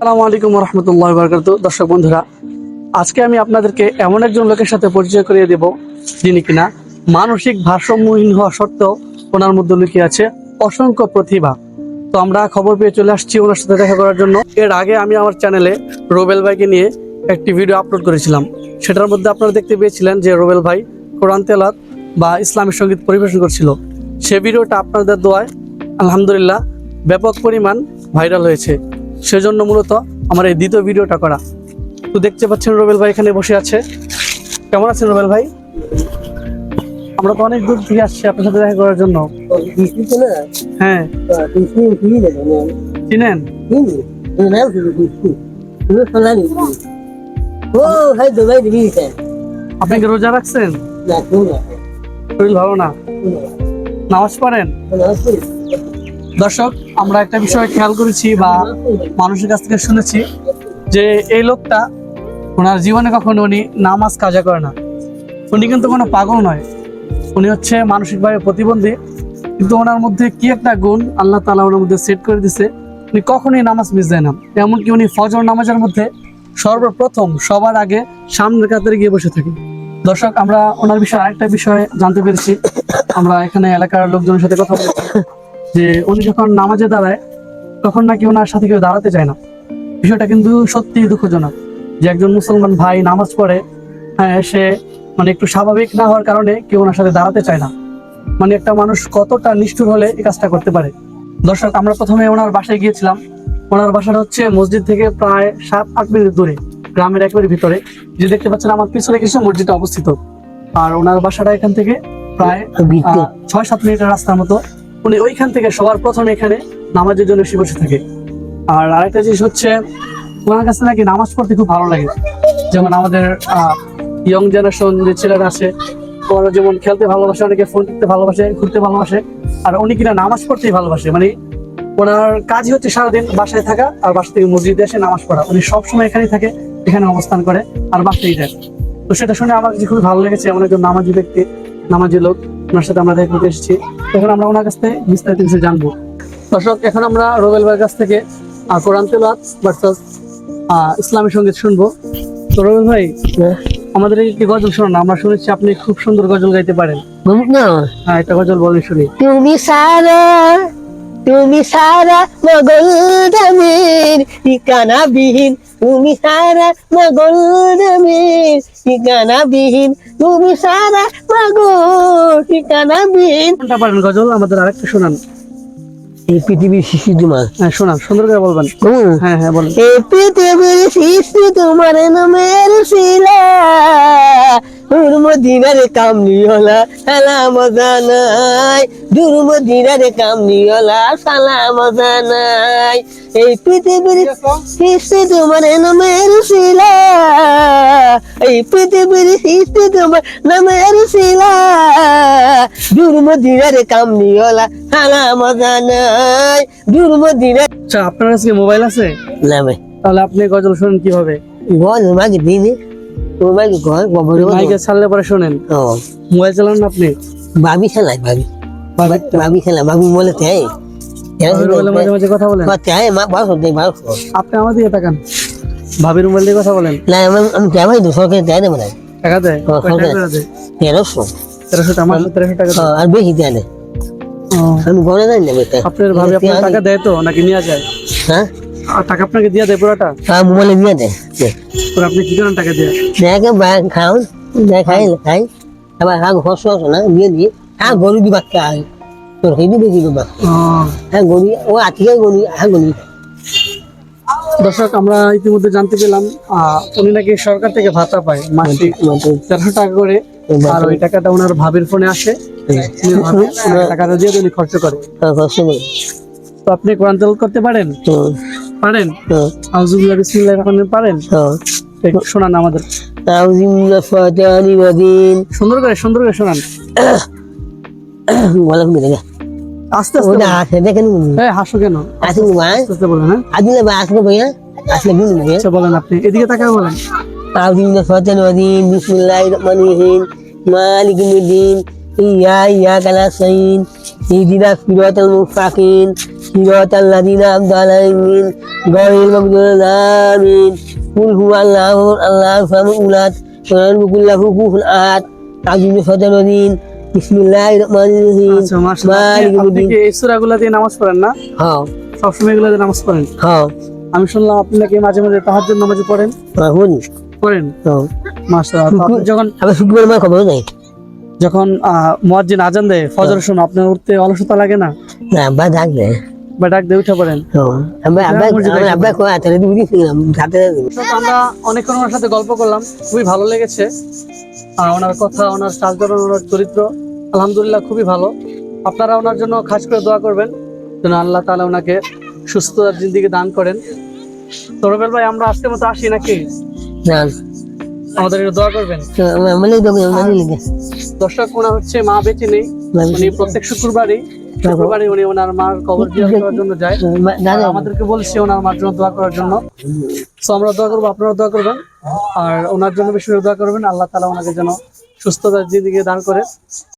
আসসালামু আলাইকুম রহমতুল্লাহ বরকাত দর্শক বন্ধুরা, আজকে আমি আপনাদেরকে এমন একজন লোকের সাথে পরিচয় করিয়ে দেব যিনি কিনা মানসিক ভারসাম্যহীন হওয়া সত্ত্বেও ওনার মধ্যে লুকিয়ে আছে অসংখ্য প্রতিভা। তো আমরা খবর পেয়ে চলে আসছি ওনার সাথে দেখা করার জন্য। এর আগে আমি আমার চ্যানেলে রোবেল ভাইকে নিয়ে একটি ভিডিও আপলোড করেছিলাম। সেটার মধ্যে আপনারা দেখতে পেয়েছিলেন যে রোবেল ভাই কোরআন তেলাত বা ইসলামী সংগীত পরিবেশন করছিল। সে ভিডিওটা আপনাদের দোয়ায় আলহামদুলিল্লাহ ব্যাপক পরিমাণ ভাইরাল হয়েছে। সেজন্য মূলত আমার এই দ্বিতীয় ভিডিওটা করা। তো দেখতে পাচ্ছেন রোবেল ভাই এখানে বসে আছে। কেমন আছেন রোবেল ভাই? আমরা তো অনেক দূর থেকে আসছি আপনার সাথে দেখা করার জন্য। হ্যাঁ। চিনেন? আপনি কি রোজা রাখছেন? শরীর ভালো না? নামাজ পড়েন? দর্শক, আমরা একটা বিষয় খেয়াল করেছি বা মানুষের কাছ থেকে শুনেছি যে এই লোকটা ওনার জীবনে কখনো উনি নামাজ কাজা করে না। উনি কিন্তু কোনো পাগল নয়। উনি হচ্ছে মানসিকভাবে প্রতিবন্ধী। কিন্তু ওনার মধ্যে কি একটা গুণ আল্লাহ তালা ওনার মধ্যে সেট করে দিছে, উনি কখনোই নামাজ মিস দেয় না। এমনকি উনি ফজর নামাজের মধ্যে সর্বপ্রথম সবার আগে সামনের কাতারে গিয়ে বসে থাকি দর্শক, আমরা ওনার বিষয়ে আরেকটা বিষয়ে জানতে পেরেছি। আমরা এখানে এলাকার লোকজনের সাথে কথা বলেছি। যে উনি যখন নামাজে দাঁড়ায় তখন নাকি ওনার সাথে কেউ দাঁড়াতে চায় না। বিষয়টা কিন্তু সত্যি দুঃখজনক যে একজন মুসলমান ভাই নামাজ পড়ে হ্যাঁ সে মানে একটু স্বাভাবিক না হওয়ার কারণে কেউ ওনার সাথে দাঁড়াতে চায় না। মানে একটা মানুষ কতটা নিষ্ঠুর হলে এই কাজটা করতে পারে। দর্শক আমরা প্রথমে ওনার বাসায় গিয়েছিলাম। ওনার বাসাটা হচ্ছে মসজিদ থেকে প্রায় সাত আট মিনিট দূরে গ্রামের একেবারে ভিতরে। যে দেখতে পাচ্ছেন আমার পিছনে কিছু মসজিদটা অবস্থিত। আর ওনার বাসাটা এখান থেকে প্রায় ছয় সাত মিনিটের রাস্তার মতো। উনি ওইখান থেকে সবার প্রথমে এখানে নামাজের জন্য এসে বসে থাকে। আর আরেকটা জিনিস হচ্ছে, ওনার কাছে নাকি নামাজ পড়তে খুব ভালো লাগে। যেমন আমাদের ইয়ং জেনারেশন যে ছেলেরা আছে, ওরা যেমন খেলতে ভালোবাসে, অনেকে ফোন করতে ভালোবাসে, ঘুরতে ভালোবাসে, আর উনি কিনা নামাজ পড়তেই ভালোবাসে। মানে ওনার কাজই হচ্ছে সারাদিন বাসায় থাকা আর বাসা থেকে মসজিদে এসে নামাজ পড়া। উনি সবসময় এখানেই থাকে, এখানে অবস্থান করে আর বাসায় যায়। তো সেটা শুনে আমার খুবই ভালো লেগেছে এমন একজন নামাজি ব্যক্তি, নামাজি লোক। ওনার সাথে আমরা দেখা করতে এসেছি। এখন আমরা ওনার কাছ থেকে বিস্তারিত কিছু জানব। দর্শক এখন আমরা রোবেল ভাইয়ের কাছ থেকে কোরআন তেলাত ভার্সাস ইসলামী সংগীত শুনব। তো রোবেল ভাই আমাদের একটি গজল শোনান আমরা শুনেছি আপনি খুব সুন্দর গজল গাইতে পারেন। হ্যাঁ একটা গজল বলেন শুনি। তুমি সারা তুমি সারা মগল দামের ঠিকানা বিহীন তুমি সারা মগল দামের ঠিকানা বিহীন তুমি সারা মগল ঠিকানা দিন। কোনটা পারেন গজল? আমাদের আরেকটা শোনান। এই পৃথিবীর শিশু তোমার হ্যাঁ শোনান সুন্দর করে বলবেন। হ্যাঁ হ্যাঁ বলেন। এই পৃথিবীর শিশু তোমার নামের শিলা। দুর্মদিনারে কামলিওলা সালাম জানাই। দুর্মদিনারে কামলিওলা সালাম জানাই। এই পৃথিবীর শিশু তোমার নামের শিলা। এই পৃথিবীর শিশু তোমার নামের শিলা। দুর্মদিনারে কামলিওলা সালাম জানাই। দুর্মদিনারে আচ্ছা আপনার কাছে কি মোবাইল আছে? নামে। তাহলে আপনি গজল শোনেন কীভাবে? ঘর মাঝে দিনে মোবাইল ঘর মাইকে ছাড়লে পরে শোনেন। মোবাইল চালান আপনি? ভাবি খেলাই ভাবি ভাবি খেলা ভাবি বলে তাই মাঝে মাঝে কথা বলেন। তাই মা বাস দেয় বাস আপনি আমার দিকে তাকান। ভাবির মোবাইল দিয়ে কথা বলেন। না আমি আমি তো সরকার দেয় না মানে। টাকা দেয়? তেরোশো তেরোশো টাকা তেরোশো টাকা আর বেশি দেয় না। আমি গনে দেয় না আপনার ভাবি আপনার টাকা দেয় তো নাকি নিয়ে যায়? হ্যাঁ? টাকা আপনাকে দিয়ে দেয় পুরোটা? মোবাইলে দিয়ে দেয়। পরে আপনি কি করেন টাকা দিয়ে? দেখে খাও। দেখ খাই খাই। আবার হ্যাঁ না দিয়ে দিয়ে হ্যাঁ গরু তোর হেবি হ্যাঁ গরু ও আজকে গরু হ্যাঁ গরু দর্শক আমরা ইতিমধ্যে জানতে পেলাম উনি নাকি সরকার থেকে ভাতা পায় মাসিক তেরোশো টাকা করে আর ওই টাকাটা ওনার ভাবির ফোনে আসে। ওনার টাকাটা দিয়ে উনি খরচ করে। হ্যাঁ তো আপনি কোরআন করতে পারেন? পারেন? আউজুবিল্লাহ বিসমিল্লাহির রহমানির পারেন? শোনান আমাদের। আউজুবিল্লাহ ফাতানি ওয়াদিন সুন্দর করে সুন্দর করে শোনান। দেখা। আস্তে আস্তে ওটা দেখেন হ্যাঁ হাসো কেন? আস্তে বলেন হ্যাঁ? ভাই আসলে হ্যাঁ? আসলে হ্যাঁ? আচ্ছা বলেন আপনি। এদিকে তাকায় বলেন। আউজুবিল্লাহ ফাতানি ওয়াদিন বিসমিল্লাহির রহমানির রহিম। মালিক ইয়াদিন ইয়া ইয়া কালাসাইন ইহদিনা সিরাতাল মুস্তাকিম। صراط الذين أنعمت عليهم غير المغضوب عليهم قل هو الله الله الصمد أولاد ولم يكن له كفوا أحد عزيز فتن الدين بسم الله الرحمن الرحيم আচ্ছা মাশাআল্লাহ মালিক আপনি- আপনি উদ্দিন কি এই সূরাগুলো দিয়ে নামাজ পড়েন না হ্যাঁ সবসময় এগুলো দিয়ে নামাজ পড়েন হ্যাঁ আমি শুনলাম আপনি নাকি মাঝে মাঝে তাহাজ্জুদ নামাজ পড়েন এখন পড়েন হ্যাঁ মাশাআল্লাহ তো আপনি যখন আবার শুক্রবার আমার খবর নাই যখন আহ, মুয়াজ্জিন আজান দেয় ফজর শুনে আপনার উঠতে অলসতা লাগে না না আব্বা থাকবে বা ডাক দিয়ে উঠে পড়েন। আব্বা আব্বা মসজিদে আমার আব্বা কয় তাহলে তুমি দিয়েছিলাম সাথে তো আমরা অনেকক্ষণ ওনার সাথে গল্প করলাম খুবই ভালো লেগেছে। আর ওনার কথা ওনার চালচলন ওনার চরিত্র আলহামদুলিল্লাহ খুবই ভালো। আপনারা ওনার জন্য খাস করে দোয়া করবেন যেন আল্লাহ তাআলা ওনাকে সুস্থতার জিন্দিগি দান করেন। তো রবেল ভাই আমরা আজকের মতো আসি নাকি? আমাদের দোয়া করবেন। দর্শক ওনা হচ্ছে মা বেঁচে নেই উনি প্রত্যেক শুক্রবারই শুক্রবারই উনি ওনার মার কবর জিয়ারত করার জন্য যায়। আমাদেরকে বলছে ওনার মার জন্য দোয়া করার জন্য। তো আমরা দোয়া করব আপনারা দোয়া করবেন। আর ওনার জন্য বেশি দোয়া করবেন। আল্লাহ তালা ওনাকে যেন সুস্থতার দিকে দান করে।